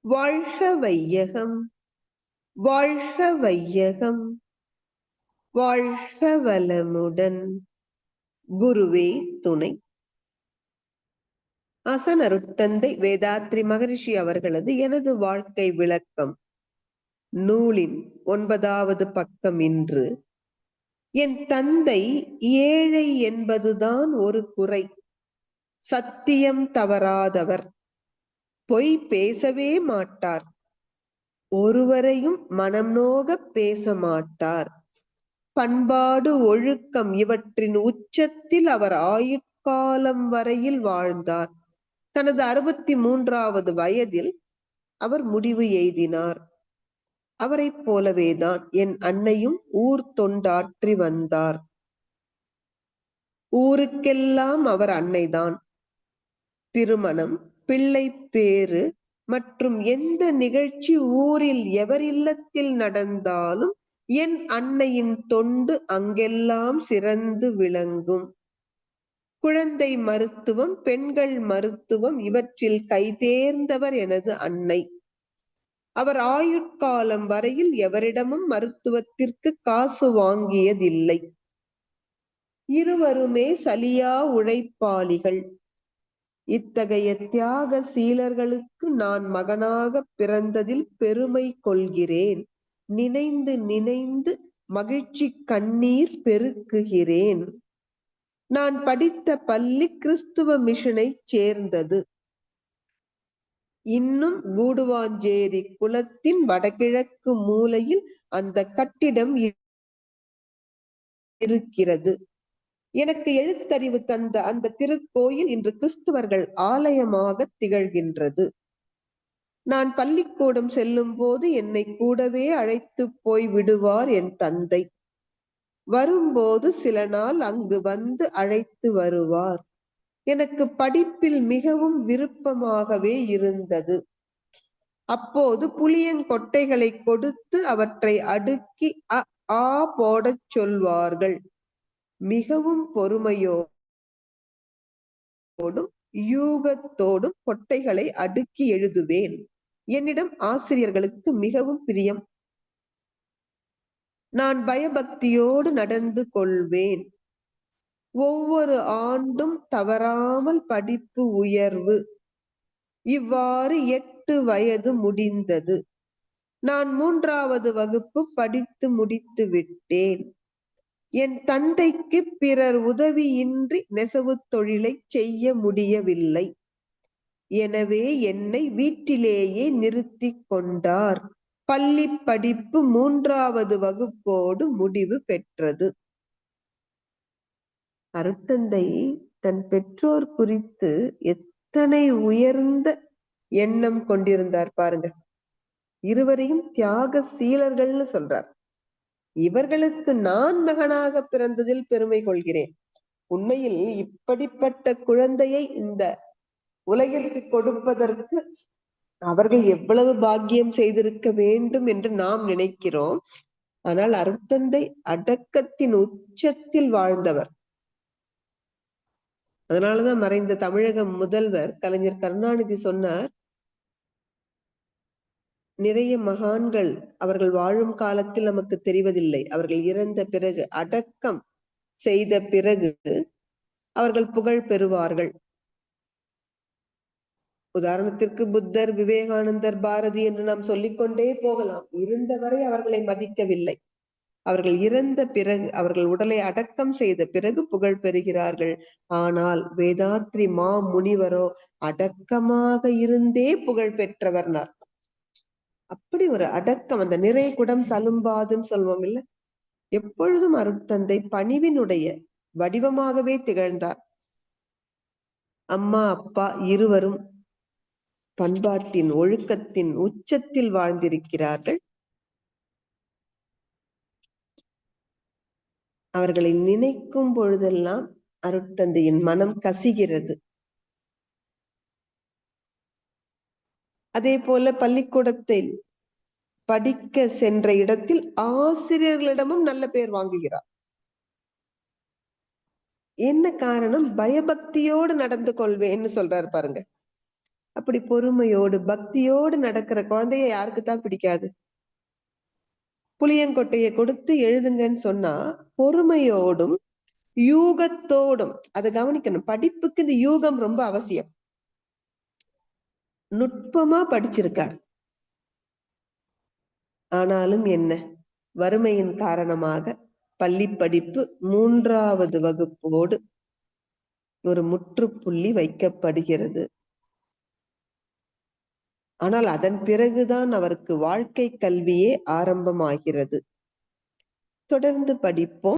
வாழ்க வையகம் வாழ்க வையகம். வாழ்க வளமுடன் குருவே துணை. அசன் அருட்தந்தை வேதாத்ரி மகரிஷி அவர்களது எனது வாழ்க்கை விளக்கம். நூலின் ஒன்பதாவது பக்கம் இன்று என் தந்தை ஏழை என்பதுதான் ஒரு குறை. சத்தியம் தவறாதவர் பொய் பேசவே மாட்டார். ஒருவரையும் மனம் நோக பேச மாட்டார். பண்பாடு ஒழுக்கம் இவற்றின் உச்சத்தில் அவர் ஆயுட்காலம் வரையில் வாழ்ந்தார். தனது அறுபத்தி மூன்றாவது வயதில் அவர் முடிவு எய்தினார். அவரைப் போலவேதான் என் அன்னையும் ஊர் தொண்டாற்றி வந்தார். ஊருக்கெல்லாம் அவர் அன்னைதான். திருமணம் பிள்ளை பேறு மற்றும் எந்த நிகழ்ச்சி ஊரில் எவர் இல்லத்தில் நடந்தாலும் என் அன்னையின் தொண்டு அங்கெல்லாம் சிறந்து விளங்கும். குழந்தை மருத்துவம் பெண்கள் மருத்துவம் இவற்றில் கைதேர்ந்தவர் எனது அன்னை. அவர் ஆயுட்காலம் வரையில் எவரிடமும் மருத்துவத்திற்கு காசு வாங்கியதில்லை. இருவருமே சலியா உழைப்பாளிகள். இத்தகைய தியாக சீலர்களுக்கு நான் மகனாக பிறந்ததில் பெருமை கொள்கிறேன். நினைந்து நினைந்து மகிழ்ச்சி கண்ணீர் பெருக்குகிறேன். நான் படித்த பள்ளி கிறிஸ்துவ மிஷனை சேர்ந்தது. இன்னும் கூடுவாஞ்சேரி குளத்தின் வடகிழக்கு மூலையில் அந்த கட்டிடம் இருக்கிறது. எனக்கு எழுத்தறிவு தந்த அந்த திருக்கோயில் இன்று கிறிஸ்துவர்கள் ஆலயமாக திகழ்கின்றது. நான் பள்ளிக்கூடம் செல்லும் போது என்னை கூடவே அழைத்து போய் விடுவார் என் தந்தை. வரும்போது சில நாள் அங்கு வந்து அழைத்து வருவார். எனக்கு படிப்பில் மிகவும் விருப்பமாகவே இருந்தது. அப்போது புளியங்கொட்டைகளை கொடுத்து அவற்றை அடுக்கி அ ஆ போடச் சொல்வார்கள். மிகவும் பொறுமையோடும் யூகத்தோடும் கொட்டைகளை அடுக்கி எழுதுவேன். என்னிடம் ஆசிரியர்களுக்கு மிகவும் பிரியம். நான் பயபக்தியோடு நடந்து கொள்வேன். ஒவ்வொரு ஆண்டும் தவறாமல் படிப்பு உயர்வு. இவ்வாறு எட்டு வயது முடிந்தது. நான் மூன்றாவது வகுப்பு படித்து முடித்து விட்டேன். என் தந்தைக்கு பிறர் உதவியின்றி நெசவு தொழிலை செய்ய முடியவில்லை. எனவே என்னை வீட்டிலேயே நிறுத்தி கொண்டார். பள்ளி படிப்பு மூன்றாவது வகுப்போடு முடிவு பெற்றது. அருத்தந்தை தன் பெற்றோர் குறித்து எத்தனை உயர்ந்த எண்ணம் கொண்டிருந்தார் பாருங்க இருவரையும் தியாக சீலர்கள்னு சொல்றார். இவர்களுக்கு நான் மகனாக பிறந்ததில் பெருமை கொள்கிறேன். உண்மையில் இப்படிப்பட்ட குழந்தையை இந்த உலகிற்கு கொடுப்பதற்கு அவர்கள் எவ்வளவு பாக்கியம் செய்திருக்க வேண்டும் என்று நாம் நினைக்கிறோம். ஆனால் அருட்தந்தை அடக்கத்தின் உச்சத்தில் வாழ்ந்தவர். அதனாலதான் மறைந்த தமிழக முதல்வர் கலைஞர் கருணாநிதி சொன்னார் நிறைய மகான்கள் அவர்கள் வாழும் காலத்தில் நமக்கு தெரிவதில்லை. அவர்கள் இறந்த பிறகு அடக்கம் செய்த பிறகு அவர்கள் புகழ் பெறுவார்கள். உதாரணத்திற்கு புத்தர் விவேகானந்தர் பாரதி என்று நாம் சொல்லிக்கொண்டே போகலாம். இருந்தவரை அவர்களை மதிக்கவில்லை. அவர்கள் இறந்த பிறகு அவர்கள் உடலை அடக்கம் செய்த பிறகு புகழ் பெறுகிறார்கள். ஆனால் வேதாத்ரி மா முனிவரோ அடக்கமாக இருந்தே புகழ் பெற்றவர்னார் அப்படி ஒரு அடக்கம் அந்த நிறை குடம் தழும்பாதுன்னு சொல்வோம் இல்ல? எப்பொழுதும் அருட்தந்தை பணிவினுடைய வடிவமாகவே திகழ்ந்தார். அம்மா அப்பா இருவரும் பண்பாட்டின் ஒழுக்கத்தின் உச்சத்தில் வாழ்ந்திருக்கிறார்கள். அவர்களை நினைக்கும் பொழுதெல்லாம் அருட்தந்தையின் மனம் கசிகிறது. அதே போல பள்ளிக்கூடத்தில் படிக்க சென்ற இடத்தில் ஆசிரியர்களிடமும் நல்ல பேர் வாங்குகிறார். என்ன காரணம்? பயபக்தியோடு நடந்து கொள்வேன்னு சொல்றாரு பாருங்க. அப்படி பொறுமையோடு பக்தியோடு நடக்கிற குழந்தைய யாருக்கு தான் பிடிக்காது? புளியங்கொட்டையை கொடுத்து எழுதுங்கன்னு சொன்னா பொறுமையோடும் யூகத்தோடும் அதை கவனிக்கணும். படிப்புக்கு இந்த யூகம் ரொம்ப அவசியம். நுட்பமா படிச்சிருக்கார். ஆனாலும் என்ன? வறுமையின் காரணமாக பள்ளி படிப்பு மூன்றாவது வகுப்போடு ஒரு முற்றுப்புள்ளி வைக்கப்படுகிறது. ஆனால் அதன் பிறகுதான் அவருக்கு வாழ்க்கை கல்வியே ஆரம்பமாகிறது. தொடர்ந்து படிப்போம்.